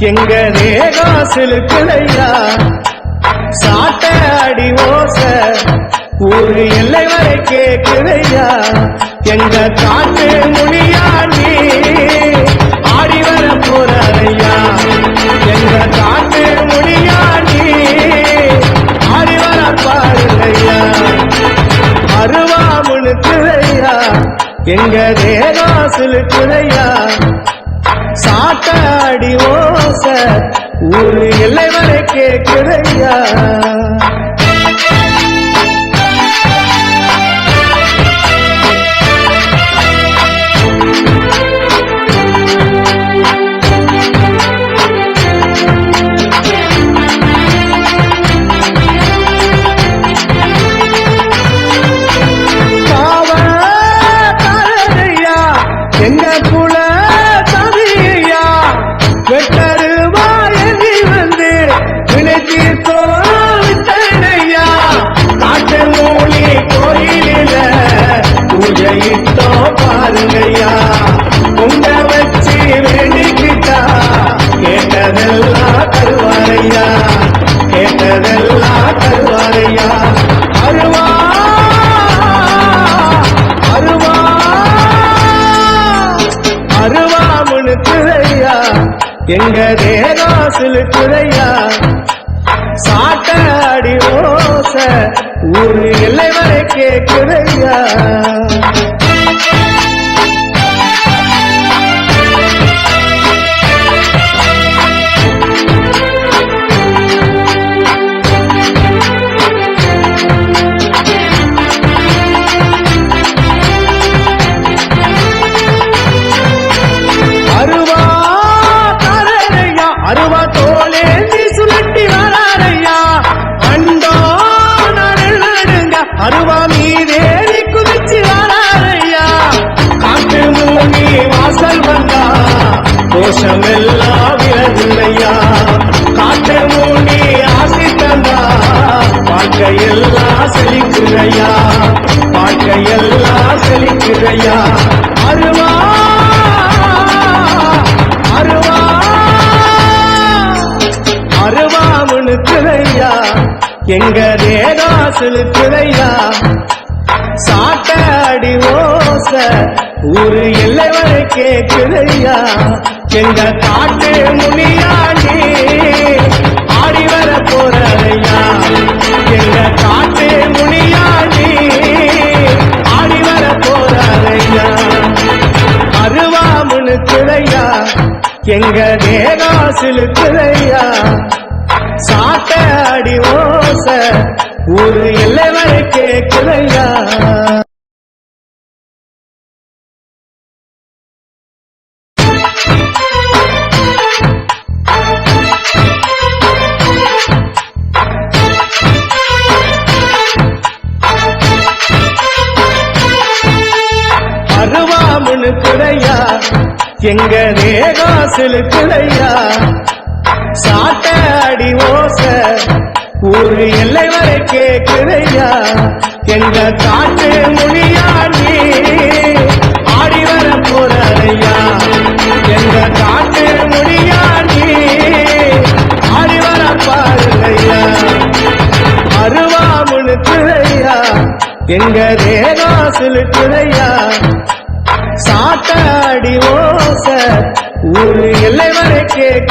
எங்க தேகாசிலுக்குதையா சாட்ட அடி ஓச ஒரு எல்லை வரை கேக்குதையா எங்க காட்டு முனியாண்டி ஆடி வர போறையா எங்க காட்டு முனியாண்டி ஆடி வர பாருங்கய்யா? அருவாமுனுக்குதையா எங்க தேகாசிலுக்குதையா சாட்டாடி ஓச ஒரு எல்லை வரை கேக்குதையா எங்க குல வெட்டருவா வந்து வினைத்தி எங்க தேகாசிலுக்குதையா சாட்ட அடி ஓச ஒரு எல்லை வரை கேக்குதையா தோஷமெல்லாம் எல்லாம் விலகுலையா காட்டு மூங்கி ஆசி தந்தா வாழ்க்கையெல்லாம் செழிக்குதையா வாழ்க்கையெல்லாம் செழிக்குதையா அருவா அருவா அருவா திரையா எங்க தேகாசிலுக்குதையா சாட்ட அடி ஓச ஒரு எல்லை வரை கேக்குதையா எங்க காட்டு முனியாண்டி ஆடி வர போறையா எங்க காட்டு முனியாண்டி ஆடி வர போறையா அருவா முழுக்குதையா எங்க தேகாசிலுக்குதையா சாட்ட அடி ஓச ஒரு எல்லை வரை கேட்குறையா அருவா குறையா எங்க தேகாசிலுக்குதையா சாட்ட அடி ஓச ஒரு எல்லை வரை கேக்குதையா எங்க காட்டு நீ? ஆடி வர போறையா எங்க காட்டு நீ? ஆடி வர பாருங்கய்யா. அருவாமுனு முழுக்குதையா எங்க தேகாசிலுக்குதையா சாட்ட அடி ஓச. ஒரு எல்லை வரை கேட்க